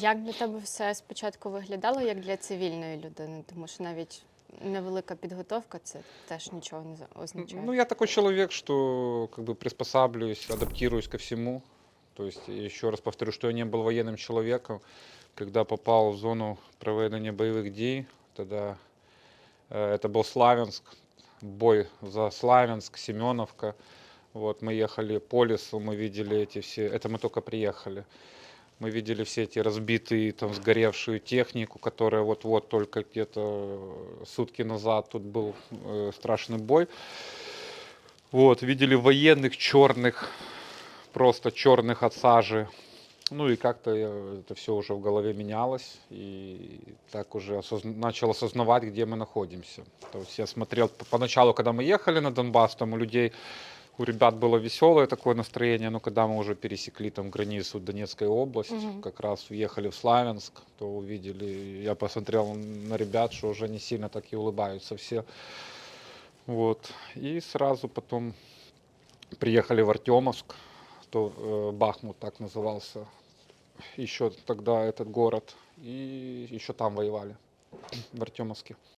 Як для тебе все спочатку виглядало як для цивільної людини? Тому що навіть невелика підготовка це теж нічого не за- означає. Ну, я такой человек, что как бы приспосабливаюсь, адаптируюсь ко всему. То есть, еще раз повторю, что я не был военным человеком. Когда попал в зону проведения боевых дій, тогда э, это был Славянск, бой за Славянск, Семеновка. Вот, мы ехали по лесу, мы видели эти все, это мы только приехали. Мы видели все эти разбитые, там, сгоревшую технику, которая вот-вот только где-то э, сутки назад тут был э, страшный бой. Вот, видели военных черных, просто черных от сажи. Ну и как-то э, это все уже в голове менялось, и так уже осозн- начал осознавать, где мы находимся. То есть я смотрел поначалу, когда мы ехали на Донбасс, там у людей, у ребят было веселое такое настроение, но когда мы уже пересекли там границу Донецкой области, Мгм. как раз уехали в Славянск, то увидели, я посмотрел на ребят, что уже не сильно так и улыбаются все. Вот. И сразу потом приехали в Артемовск, то э, Бахмут так назывался, еще тогда этот город, и еще там воевали, в Артемовске.